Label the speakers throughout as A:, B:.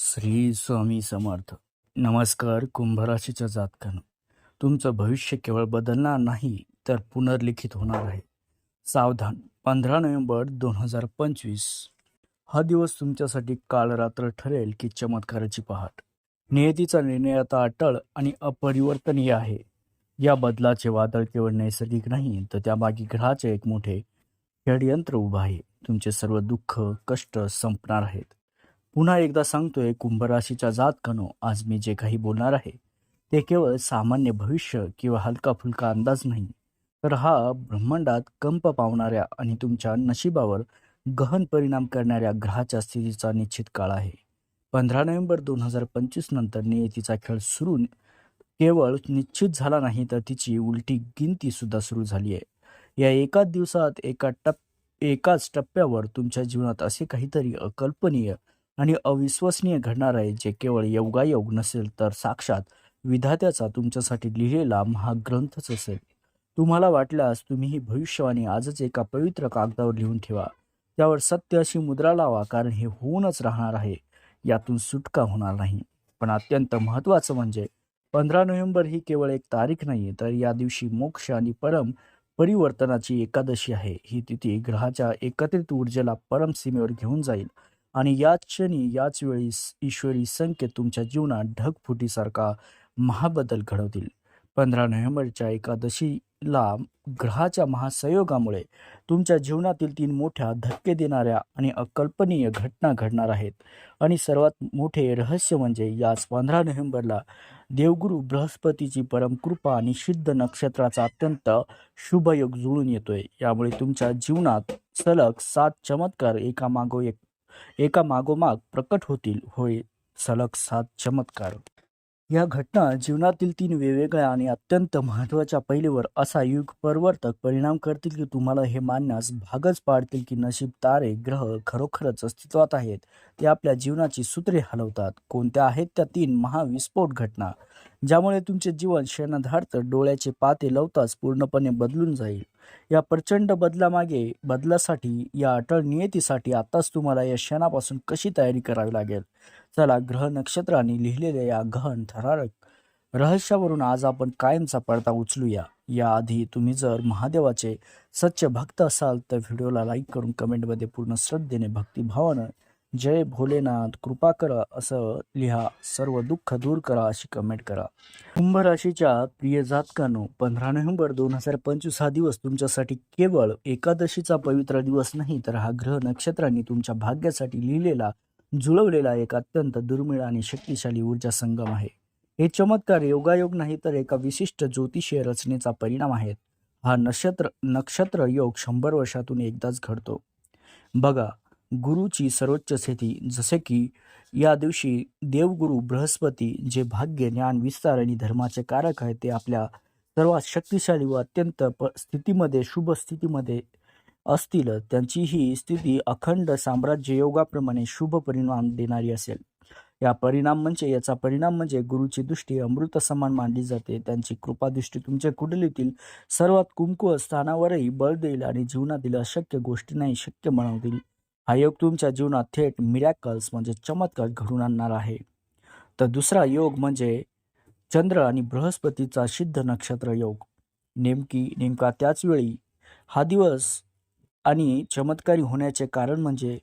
A: श्री स्वामी समर्थ. नमस्कार कुंभराशीच्या जातकानं. तुमचं भविष्य केवळ बदलणार नाही तर पुनर्लिखित होणार आहे. सावधान पंधरा नोव्हेंबर दोन हजार पंचवीस. हा दिवस तुमच्यासाठी काळ रात्र ठरेल की चमत्काराची पहाट. नियतीचा निर्णय आता अटळ आणि अपरिवर्तनीय आहे. या बदलाचे वादळ केवळ नैसर्गिक नाही तर त्यामागे ग्रहाचे एक मोठे षडयंत्र उभं आहे. तुमचे सर्व दुःख कष्ट संपणार आहेत. पुन्हा एकदा सांगतोय कुंभराशीच्या जातकानो आज मी जे काही बोलणार आहे ते केवळ सामान्य भविष्य किंवा हलका फुलका अंदाज नाही तर हा ब्रह्मांडात कंप पावणाऱ्या आणि तुमच्या नशिबावर गहन परिणाम करणाऱ्या ग्रहाच्या स्थितीचा निश्चित काळ आहे. पंधरा नोव्हेंबर दोन हजार पंचवीस नंतर नियतीचा खेळ सुरू केवळ निश्चित झाला नाही तर तिची उलटी गिनती सुद्धा सुरू झाली आहे. या एकाच दिवसात एका टप एकाच टप्प्यावर तुमच्या जीवनात असे काहीतरी अकल्पनीय आणि अविश्वसनीय घडणार आहे. जे केवळ योगायोग नसेल तर साक्षात विधात्याचा तुमच्यासाठी लिहिलेला महाग्रंथच असेल. तुम्हाला वाटल्यास तुम्ही ही भविष्यवाणी आजच एका पवित्र कागदावर लिहून ठेवा. त्यावर सत्य अशी मुद्रा लावा कारण हे होऊनच राहणार आहे. यातून सुटका होणार नाही. पण अत्यंत महत्त्वाचं म्हणजे पंधरा नोव्हेंबर ही केवळ एक तारीख नाही तर या दिवशी मोक्ष आणि परम परिवर्तनाची एकादशी आहे. ही तिथी ग्रहाच्या एकत्रित ऊर्जेला परम सीमेवर घेऊन जाईल. आणि याच क्षणी याच वेळी ईश्वरी संकेत तुमच्या जीवनात ढगफुटीसारखा महाबदल घडवतील. पंधरा नोव्हेंबरच्या एकादशीला ग्रहाच्या महासंयोगामुळे तुमच्या जीवनातील तीन मोठ्या धक्के देणाऱ्या आणि अकल्पनीय घटना घडणार आहेत. आणि सर्वात मोठे रहस्य म्हणजे याच पंधरा नोव्हेंबरला देवगुरु बृहस्पतीची परमकृपा आणि शुद्ध नक्षत्राचा अत्यंत शुभयोग जुळून येतोय. यामुळे तुमच्या जीवनात सलग सात चमत्कार एका मागो एक एका मागोमाग प्रकट होतील होय सलग सात चमत्कार. या घटना जीवनातील तीन वेगवेगळ्या आणि अत्यंत महत्त्वाच्या पैलीवर असा युग परिवर्तक परिणाम करतील की तुम्हाला हे मानण्यास भागच पाडतील की नशीब तारे ग्रह खरोखरच अस्तित्वात आहेत ते आपल्या जीवनाची सूत्रे हलवतात. कोणत्या आहेत त्या तीन महाविस्फोट घटना? ज्यामुळे तुमचे जीवन क्षणधार्थ डोळ्याचे पाते लवताच पूर्णपणे बदलून जाईल. या प्रचंड बदलामागे बदलासाठी या अटळ नियतीसाठी आताच तुम्हाला या क्षणापासून कशी तयारी करावी लागेल? चला ग्रह नक्षत्रांनी लिहिलेल्या या गहन थरारक रहस्यावरून आज आपण कायमचा पडदा उचलूया. याआधी तुम्ही जर महादेवाचे सच्च भक्त असाल तर व्हिडिओला लाईक करून कमेंटमध्ये पूर्ण श्रद्धेने भक्तिभावानं जय भोलेनाथ कृपा करा असं लिहा. सर्व दुःख दूर करा अशी कमेंट करा. कुंभ राशीच्या प्रिय जातकानो पंधरा नोव्हेंबर दोन हजार पंचवीस हा दिवस तुमच्यासाठी केवळ एकादशीचा पवित्र दिवस नाही तर हा ग्रह नक्षत्रांनी तुमच्या भाग्यासाठी लिहिलेला जुळवलेला एक अत्यंत दुर्मिळ आणि शक्तिशाली ऊर्जा संगम आहे. हे चमत्कार योगायोग नाही तर एका विशिष्ट ज्योतिषीय रचनेचा परिणाम आहेत हा नक्षत्र नक्षत्र योग शंभर वर्षातून एकदाच घडतो. बघा गुरुची सर्वोच्च स्थिती जसे की या दिवशी देवगुरु बृहस्पती जे भाग्य ज्ञान विस्तार आणि धर्माचे कारक आहे ते आपल्या सर्वात शक्तिशाली व अत्यंत प स्थितीमध्ये शुभ स्थितीमध्ये असतील. त्यांची ही स्थिती अखंड साम्राज्य योगाप्रमाणे शुभ परिणाम देणारी असेल. या परिणाम म्हणजे याचा परिणाम म्हणजे गुरुची दृष्टी अमृत समान मानली जाते. त्यांची कृपादृष्टी तुमच्या कुंडलीतील सर्वात कुमकुव स्थानावरही बळ देईल आणि जीवनातील अशक्य गोष्टींनाही शक्य बनवतील हा योग तुमच्या जीवनात थेट मिरॅकल्स म्हणजे चमत्कार घडून आणणार आहे. तर दुसरा योग म्हणजे चंद्र आणि बृहस्पतीचा सिद्ध नक्षत्र योग. नेमकी नेमका त्याच वेळी हा दिवस आणि चमत्कारी होण्याचे कारण म्हणजे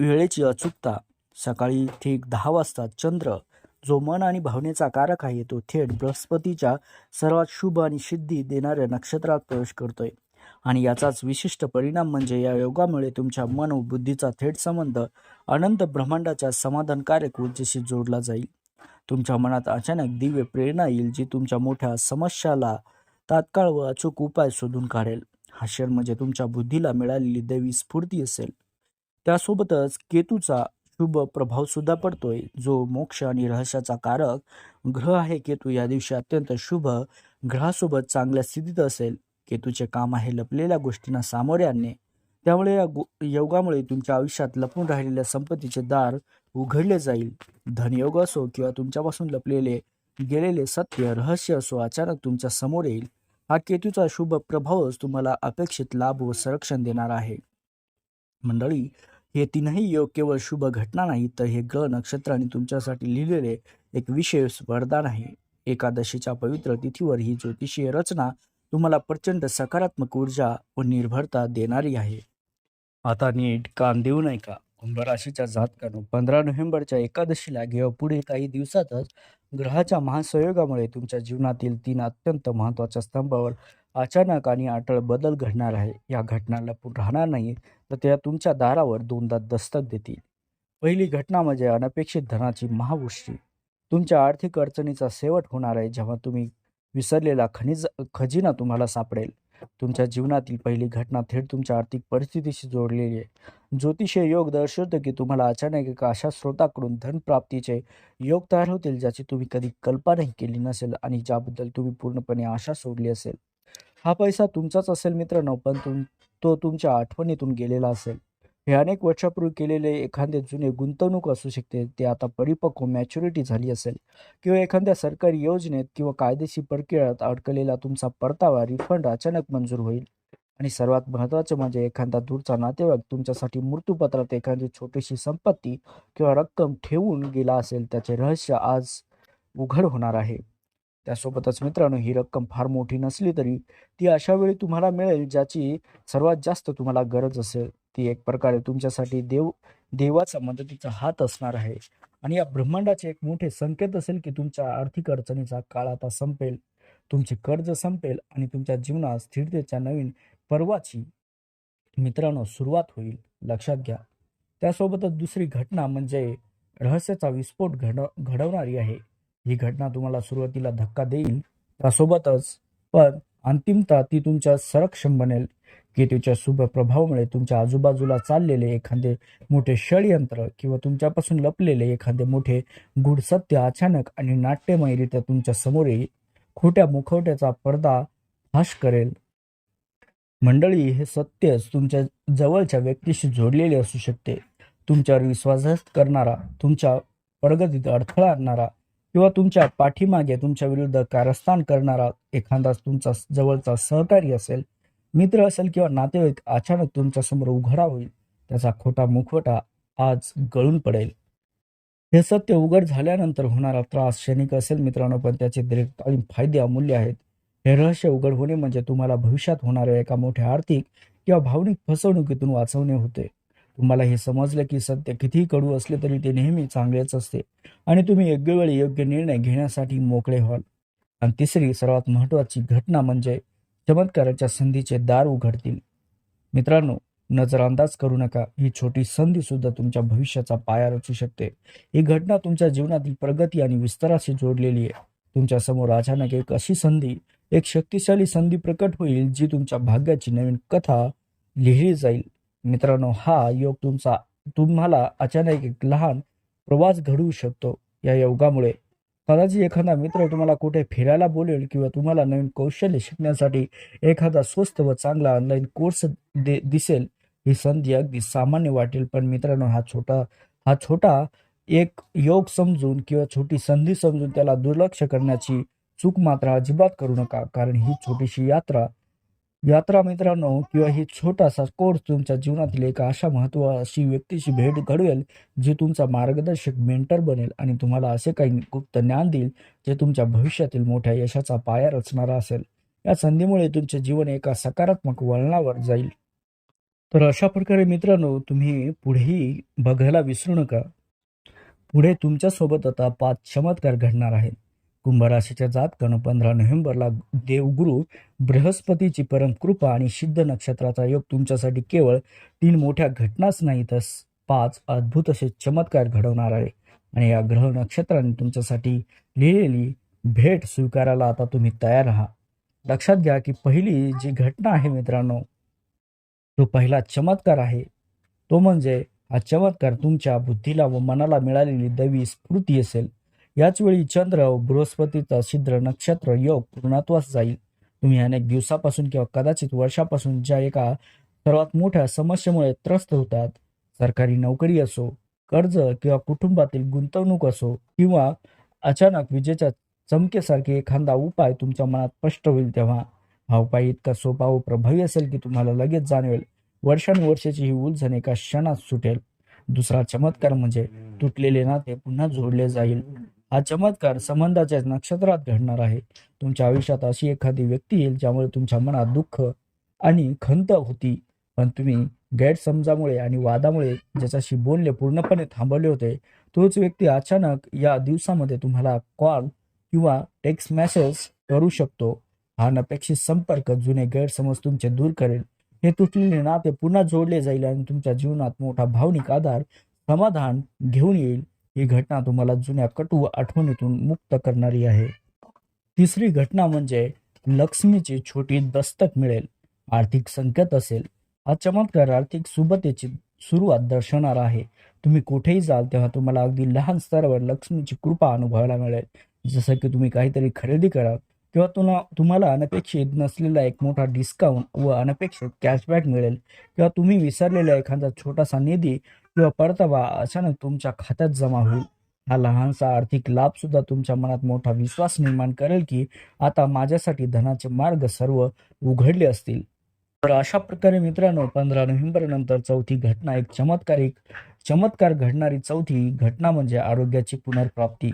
A: वेळेची अचूकता. सकाळी ठीक दहा वाजता चंद्र जो मन आणि भावनेचा कारक आहे तो थेट बृहस्पतीच्या सर्वात शुभ आणि सिद्धी देणाऱ्या नक्षत्रात प्रवेश करतोय. आणि याचाच विशिष्ट परिणाम म्हणजे या योगामुळे तुमच्या मन व बुद्धीचा थेट संबंध अनंत ब्रह्मांडाच्या समाधानकारक ऊर्जेशी जोडला जाईल. तुमच्या मनात अचानक दिव्य प्रेरणा येईल जी तुमच्या मोठ्या समस्याला तात्काळ व अचूक उपाय शोधून काढेल. हा क्षण म्हणजे तुमच्या बुद्धीला मिळालेली दैवी स्फूर्ती असेल. त्यासोबतच केतूचा शुभ प्रभाव सुद्धा पडतोय जो मोक्ष आणि रहस्याचा कारक ग्रह आहे. केतू या दिवशी अत्यंत शुभ ग्रहासोबत चांगल्या स्थितीत असेल. केतूचे काम आहे लपलेल्या गोष्टींना सामोरे आणणे. त्यामुळे या गो योगामुळे तुमच्या आयुष्यात लपून राहिलेल्या संपत्तीचे दार उघडले जाईल. धनयोग असो किंवा तुमच्यापासून लपलेले गेलेले सत्य रहस्य असो अचानक तुमच्यासमोर येईल. हा केतूचा शुभ प्रभावच तुम्हाला अपेक्षित लाभ व संरक्षण देणार आहे. मंडळी हे तीनही योग केवळ शुभ घटना नाही तर हे ग्रह नक्षत्राने तुमच्यासाठी लिहिलेले एक विशेष वरदान आहे. एकादशीच्या पवित्र तिथीवर ही ज्योतिषीय रचना तुम्हाला प्रचंड सकारात्मक ऊर्जा व निर्भरता देणारी आहे. आता नीट कान देऊ नये का कुंभराशीच्या जातकानं पंधरा नोव्हेंबरच्या एकादशीला किंवा पुढे काही दिवसातच ग्रहाच्या महासंयोगामुळे तुमच्या जीवनातील तीन अत्यंत महत्त्वाच्या स्तंभावर अचानक आणि अटळ बदल घडणार आहे. या घटना लपून राहणार नाही तर त्या तुमच्या दारावर दोनदा दस्तक देतील. पहिली घटना म्हणजे अनपेक्षित धनाची महावृष्टी. तुमच्या आर्थिक अडचणीचा शेवट होणार आहे जेव्हा तुम्ही विसरलेला खनिज खजिना तुम्हाला सापडेल. तुमच्या जीवनातील पहिली घटना थेट तुमच्या आर्थिक परिस्थितीशी जोडलेली आहे. ज्योतिषीय योग दर्शवतो की तुम्हाला अचानक एका अशा स्रोताकडून धनप्राप्तीचे योग तयार होतील ज्याची तुम्ही कधी कल्पनाही केली नसेल आणि ज्याबद्दल तुम्ही पूर्णपणे आशा सोडली असेल. हा पैसा तुमचाच असेल मित्रांनो पण तुम तो तुमच्या आठवणीतून गेलेला असेल. हे अनेक वर्षापूर्वी केलेले एखादे जुने गुंतवणूक असू शकते ते आता परिपक्व मॅच्युरिटी झाली असेल. किंवा एखाद्या सरकारी योजनेत किंवा कायदेशीर प्रक्रियेत अडकलेला तुमचा परतावा रिफंड अचानक मंजूर होईल. आणि सर्वात महत्त्वाचं म्हणजे एखादा दूरचा नातेवाईक तुमच्यासाठी मृत्यूपत्रात एखादी छोटीशी संपत्ती किंवा रक्कम ठेवून गेला असेल त्याचे रहस्य आज उघड होणार आहे. त्यासोबतच मित्रांनो ही रक्कम फार मोठी नसली तरी ती अशा वेळी तुम्हाला मिळेल ज्याची सर्वात जास्त तुम्हाला गरज असेल. ती एक प्रकारे तुमच्यासाठी देव देवाचा मदतीचा हात असणार आहे. आणि या ब्रह्मांडाचे एक मोठे संकेत असेल की तुमच्या आर्थिक अडचणीचा काळ आता संपेल. तुमचे कर्ज संपेल आणि तुमच्या जीवनात स्थिरतेच्या नवीन पर्वाची मित्रांनो सुरुवात होईल. लक्षात घ्या. त्यासोबतच दुसरी घटना म्हणजे रहस्याचा विस्फोट घड घडवणारी आहे. ही घटना तुम्हाला सुरुवातीला धक्का देईल. त्यासोबतच पण अंतिमता ती तुमच्या संरक्षण बनेल. केतूच्या शुभ प्रभावामुळे तुमच्या आजूबाजूला चाललेले एखादे मोठे षडयंत्र किंवा तुमच्यापासून लपलेले एखादे मोठे गूढ सत्य अचानक आणि नाट्यमयरित्या तुमच्यासमोर येईल. खोट्या मुखवट्याचा पडदा फाश करेल. मंडळी हे सत्यच तुमच्या जवळच्या व्यक्तीशी जोडलेले असू शकते. तुमच्यावर विश्वास करणारा तुमच्या प्रगतीत अडथळा आणणारा किंवा तुमच्या पाठीमागे तुमच्या विरुद्ध कारस्थान करणारा एखादा तुमचा जवळचा सहकारी असेल मित्र असेल किंवा नातेवाईक अचानक तुमच्यासमोर उघडा होईल त्याचा खोटा मुखवटा आज गळून पडेल. हे सत्य उघड झाल्यानंतर होणारा त्रास क्षणिक असेल मित्रांनो पण त्याचे दीर्घकालीन फायदे अमूल्य आहेत. हे रहस्य उघड होणे म्हणजे तुम्हाला भविष्यात होणाऱ्या एका मोठ्या आर्थिक किंवा भावनिक फसवणुकीतून वाचवणे होते. तुम्हाला हे समजलं की सत्य कितीही कडू असले तरी ते नेहमी चांगलेच असते आणि तुम्ही योग्य वेळी योग्य निर्णय घेण्यासाठी मोकळे व्हाल. आणि तिसरी सर्वात महत्वाची घटना म्हणजे चमत्काराच्या संधीचे दार उघडतील. मित्रांनो नजरअंदाज करू नका. ही छोटी संधी सुद्धा तुमच्या भविष्याचा पाया रचू शकते. ही घटना तुमच्या जीवनातील प्रगती आणि विस्ताराशी जोडलेली आहे. तुमच्यासमोर अचानक एक अशी संधी एक शक्तिशाली संधी प्रकट होईल जी तुमच्या भाग्याची नवीन कथा लिहिली जाईल. मित्रांनो हा योग तुमचा तुम्हाला अचानक एक लहान प्रवास घडवू शकतो. या योगामुळे कदाचित एखादा मित्र तुम्हाला कुठे फिरायला बोलेल किंवा तुम्हाला नवीन कौशल्य शिकण्यासाठी एखादा स्वस्त व चांगला ऑनलाईन कोर्स दे दिसेल ही संधी अगदी सामान्य वाटेल. पण मित्रांनो हा छोटा हा छोटा एक योग समजून किंवा छोटी संधी समजून त्याला दुर्लक्ष करण्याची चूक मात्र अजिबात करू नका. कारण ही छोटीशी यात्रा यात्रा मित्रांनो किंवा ही छोटासा कोर्स तुमच्या जीवनातील एका अशा महत्वाची व्यक्तीची भेट घडवेल जी तुमचा मार्गदर्शक मेंटर बनेल आणि तुम्हाला असे काही गुप्त ज्ञान देईल जे तुमच्या भविष्यातील मोठ्या यशाचा पाया रचणारा असेल. या संधीमुळे तुमचे जीवन एका सकारात्मक वळणावर जाईल. तर अशा प्रकारे मित्रांनो तुम्ही पुढेही बघायला विसरू नका. पुढे तुमच्यासोबत आता पाच चमत्कार घडणार आहेत. कुंभराशीच्या जातकानं पंधरा नोव्हेंबरला देवगुरु बृहस्पतीची परमकृपा आणि सिद्ध नक्षत्राचा योग तुमच्यासाठी केवळ तीन मोठ्या घटनाच नाही तर पाच अद्भुत असे चमत्कार घडवणार आहे. आणि या ग्रह नक्षत्राने तुमच्यासाठी लिहिलेली भेट स्वीकारायला आता तुम्ही तयार आहात. लक्षात घ्या की पहिली जी घटना आहे मित्रांनो तो पहिला चमत्कार आहे. तो म्हणजे हा चमत्कार तुमच्या बुद्धीला व मनाला मिळालेली दैवी स्फूर्ती असेल. याच वेळी चंद्र व बृहस्पतीचा छिद्र नक्षत्र योग पूर्णत्वास जाईल तुम्ही अनेक दिवसापासून किंवा कदाचित वर्षापासून ज्या एका सर्वात मोठ्या समस्येमुळे त्रस्त होतात सरकारी नोकरी असो कर्ज किंवा कुटुंबातील गुंतवणूक असो किंवा अचानक विजेच्या चमकेसारखे एखादा उपाय तुमच्या मनात स्पष्ट होईल तेव्हा. हा उपाय इतका सोपा व प्रभावी असेल की तुम्हाला लगेच जाणवेल. वर्षानुवर्षाची ही उलझन एका क्षणात सुटेल. दुसरा चमत्कार म्हणजे तुटलेले नाते पुन्हा जोडले जाईल. हा चमत्कार संबंधाच्या नक्षत्रात घडणार आहे. तुमच्या आयुष्यात अशी एखादी व्यक्ती येईल ज्यामुळे तुमच्या मनात दुःख आणि खंत होती. पण तुम्ही गैरसमजामुळे आणि वादामुळे ज्याच्याशी बोलणे पूर्णपणे थांबवले होते तोच व्यक्ती अचानक या दिवसामध्ये तुम्हाला कॉल किंवा टेक्स्ट मेसेज करू शकतो. हा अनपेक्षित संपर्क जुने गैरसमज तुमचे दूर करेल. हे तुटलेले नाते पुन्हा जोडले जाईल आणि तुमच्या जीवनात मोठा भावनिक आधार समाधान घेऊन येईल. ही घटना तुम्हाला जुन्या कटू आठवणीतून मुक्त करणारी आहे. तिसरी घटना म्हणजे लक्ष्मीची छोटी दस्तक मिळेल आर्थिक संकेत असेल. हा चमत्कार आर्थिक सुबतेची सुरुवात दर्शवणार आहे. तुम्ही कुठेही जाल तेव्हा तुम्हाला अगदी लहान स्तरावर लक्ष्मीची कृपा अनुभवायला मिळेल. जसं की तुम्ही काहीतरी खरेदी कराल किंवा तुला तुम्हाला अनपेक्षित नसलेला एक मोठा डिस्काउंट व अनपेक्षित कॅशबॅक मिळेल. किंवा तुम्ही विसरलेला एखादा छोटासा निधी किंवा परतावा अचानक तुमच्या खात्यात जमा होईल. हा लहानसा आर्थिक लाभ सुद्धा तुमच्या मनात मोठा विश्वास निर्माण करेल की आता माझ्यासाठी धनाचे मार्ग सर्व उघडले असतील. तर अशा प्रकारे मित्रांनो पंधरा नोव्हेंबर नंतर चौथी घटना एक चमत्कारिक चमत्कार घडणारी चौथी घटना म्हणजे आरोग्याची पुनर्प्राप्ती.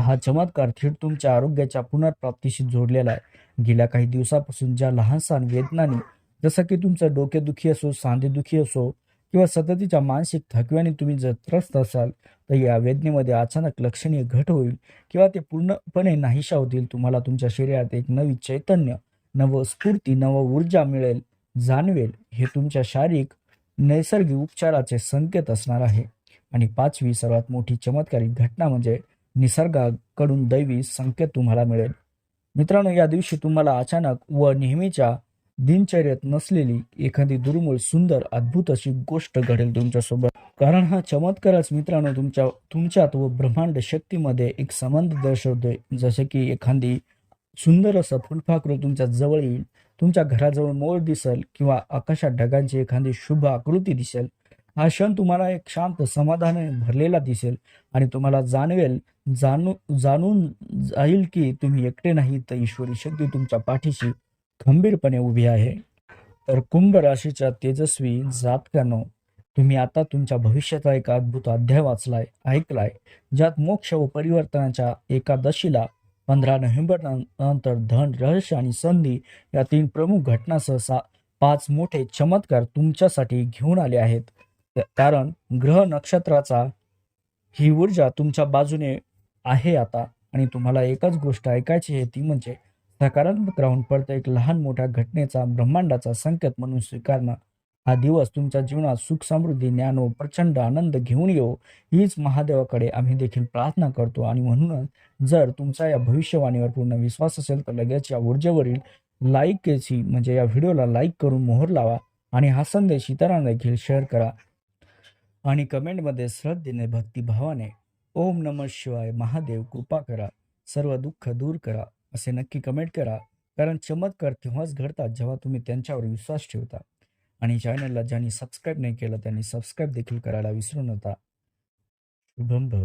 A: हा चमत्कार थेट तुमच्या आरोग्याच्या पुनर्प्राप्तीशी जोडलेला आहे. गेल्या काही दिवसापासून ज्या लहान सहान वेदनांनी जसं की तुमचं डोकेदुखी असो सांधेदुखी असो किंवा सततीच्या मानसिक थकव्याने तुम्ही जर त्रस्त असाल तर या वेदनेमध्ये अचानक लक्षणीय घट होईल किंवा ते पूर्णपणे नाहीशा होतील. तुम्हाला तुमच्या शरीरात एक नवी चैतन्य नव स्फूर्ती नव ऊर्जा मिळेल जाणवेल. हे तुमच्या शारीरिक नैसर्गिक उपचाराचे संकेत असणार आहे. आणि पाचवी सर्वात मोठी चमत्कारिक घटना म्हणजे निसर्गाकडून दैवी संकेत तुम्हाला मिळेल. मित्रांनो या दिवशी तुम्हाला अचानक व नेहमीच्या दिनचर्येत नसलेली एखादी दुर्मिळ सुंदर अद्भुत अशी गोष्ट घडेल तुमच्यासोबत. कारण हा चमत्कारच मित्रांनो तुमच्या तुमच्यात व ब्रह्मांड शक्तीमध्ये एक संबंध दर्शवतोय. जसे की एखादी सुंदर असं फुलफाकरू तुमच्या जवळ येईल तुमच्या घराजवळ मोर दिसेल किंवा आकाशात ढगांची एखादी शुभ आकृती दिसेल. हा क्षण तुम्हाला एक शांत समाधानाने भरलेला दिसेल आणि तुम्हाला जाणवेल जाणू जाणून जाईल की तुम्ही एकटे नाही तर ईश्वरी शक्ती तुमच्या पाठीशी खंबीरपणे उभी आहे. तर कुंभ राशीच्या तेजस्वी जातकानं तुम्ही आता तुमच्या भविष्याचा एक अद्भुत अध्याय वाचलाय ऐकलाय ज्यात मोक्ष व परिवर्तनाच्या एकादशीला पंधरा नोव्हेंबर नंतर धन रहस्य आणि संधी या तीन प्रमुख घटनासह सा पाच मोठे चमत्कार तुमच्यासाठी घेऊन आले आहेत. कारण ग्रह नक्षत्राचा ही ऊर्जा तुमच्या बाजूने आहे आता आणि तुम्हाला एकच गोष्ट ऐकायची आहे ती म्हणजे सकारात्मक राहून प्रत्येक लहान मोठ्या घटनेचा ब्रह्मांडाचा संकेत म्हणून स्वीकारणं हा दिवस तुमच्या जीवनात सुख समृद्धी ज्ञान व प्रचंड आनंद घेऊन येऊ हीच महादेवाकडे आम्ही देखील प्रार्थना करतो आणि म्हणूनच जर तुमचा या भविष्यवाणीवर पूर्ण विश्वास असेल तर लगेच या ऊर्जेवरील लाईकची म्हणजे या व्हिडिओला लाईक करून मोहर लावा आणि हा संदेश इतरांना देखील शेअर करा. आणि कमेंटमध्ये श्रद्धेने भक्तिभावाने ओम नम शिवाय महादेव कृपा करा. सर्व दुःख दूर करा. असे नक्की कमेंट करा. कारण चमत्कार तेव्हाच घडतात जेव्हा तुम्ही त्यांच्यावर विश्वास ठेवता. आणि चॅनलला ज्यांनी सबस्क्राईब नाही केलं त्यांनी सबस्क्राईब देखील करायला विसरू नका. शुभम भव